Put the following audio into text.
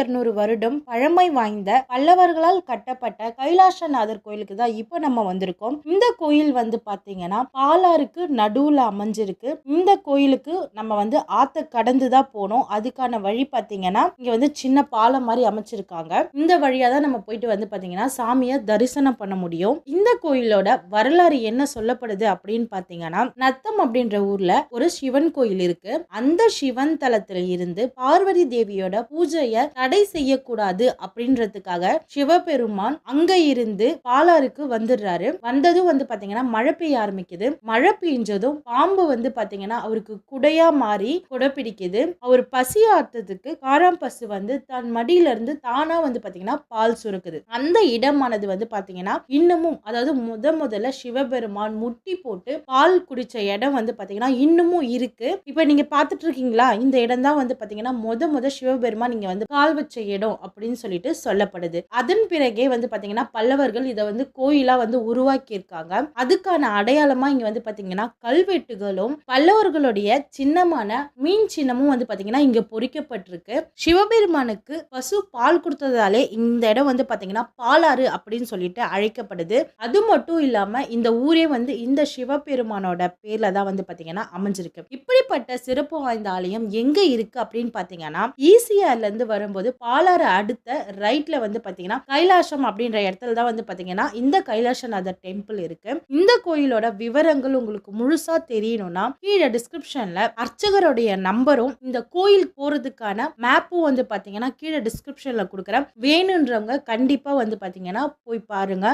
இருநூறு வருடம் பழமை வாய்ந்த பல்லவர்களால் கட்டப்பட்ட கைலாசநாதர் கோயிலுக்கு தான் இப்போ நம்ம வந்திருக்கோம். இந்த கோயில் வந்து பாத்தீங்கன்னா பாலாருக்கு நடுவுல அமைஞ்சிருக்கு. இந்த கோயிலுக்கு நம்ம வந்து ஆத்த கடந்து தான் போனோம். அதுக்கான வழி பாத்தீங்கன்னா இங்க வந்து சின்ன பாலம் மாதிரி அமைச்சிருக்காங்க. இந்த வழியா தான் நம்ம போயிட்டு வந்து பாத்தீங்கன்னா சாமியை தரிசனம் பண்ண முடியும். இந்த கோயிலோட வரலாறு என்ன சொல்லப்படுது அப்படின்னு பாத்தீங்கன்னா நத்தம் அப்படின்ற ஊர்ல ஒரு சிவன் கோயில் இருக்கு. அந்த சிவன் தலத்துல இருந்து பார்வதி தேவியோட பூஜைய தடை செய்யக்கூடாது அப்படின்றதுக்காக சிவபெருமான் அங்க இருந்து பாலாருக்கு வந்துடுறாரு. வந்ததும் வந்து பாத்தீங்கன்னா மழை பெய்ய ஆரம்பிக்குது. மழை பெஞ்சதும் பாம்பு வந்து பாத்தீங்கன்னா அவருக்கு குடையா மாறி குடை பிடிக்குது அவர் பசி ஆத்ததுக்கு காராம்பசு வந்து தன் மடியில இருந்து தானா வந்து பாத்தீங்கன்னா பால் சுருக்குது. அந்த இடமானது வந்து பாத்தீங்கன்னா இன்னமும் அதாவது முத முதல்ல சிவபெருமான் முட்டி போட்டு பால் குடிச்ச இடம் வந்து பாத்தீங்கன்னா இன்னமும் இருக்கு. இப்ப நீங்க பாத்துட்டு இருக்கீங்களா? இந்த இடம் தான் வந்து பாத்தீங்கன்னா முத முத சிவபெருமான் இங்க வந்து கால் வச்ச இடம் அப்படின்னு சொல்லிட்டு சொல்லப்படுது. அதன் பிறகே வந்து பாத்தீங்கன்னா பல்லவர்கள் இதை வந்து கோயிலா வந்து உருவாக்கி இருக்காங்க அதுக்கான அடையாளமா இங்க வந்து பாத்தீங்கன்னா கல்வெட்டுகளும் பல்லவர்களுடைய சின்னமான மீன் சின்னமும் வந்து பாத்தீங்கன்னா இங்க பொறிக்கப்பட்டிருக்கு. சிவபெருமானுக்கு பசு பால் கொடுத்ததாலே இந்த இடம் வந்து பாத்தீங்கன்னா பாலாறு அப்படின்னு சொல்லிட்டு அழைக்கப்படுது. அது மட்டும் இல்லாம இந்த ஊரே வந்து இந்த சிவபெருமானோட பேர்ல தான் வந்து பாத்தீங்கன்னா அமைஞ்சிருக்கு. இப்படிப்பட்ட சிறப்பு வாய்ந்த ஆலயம் எங்க இருக்கு அப்படின்னு பாத்தீங்கன்னா ஈசிஆர்ல இருந்து வரும்போது பாலாறு அடுத்த ரைட்ல வந்து பாத்தீங்கன்னா கைலாசம் அப்படின்ற இடத்துல தான் வந்து பாத்தீங்கன்னா இந்த கைலாசநாதர் டெம்பிள் இருக்கு. இந்த கோயிலோட விவரங்கள் உங்களுக்கு முழுசா தெரியணும்னா கீழே டிஸ்கிரிப்ஷன்ல அர்ச்சகருடைய நம்பரும் இந்த கோயில் போறதுக்கான மேப்பும் வந்து பாத்தீங்கன்னா கீழே டிஸ்கிரிப்ஷன்ல கொடுக்குறேன். வேணுன்றவங்க கண்டிப்பா வந்து பாத்தீங்கன்னா போய் பாருங்க.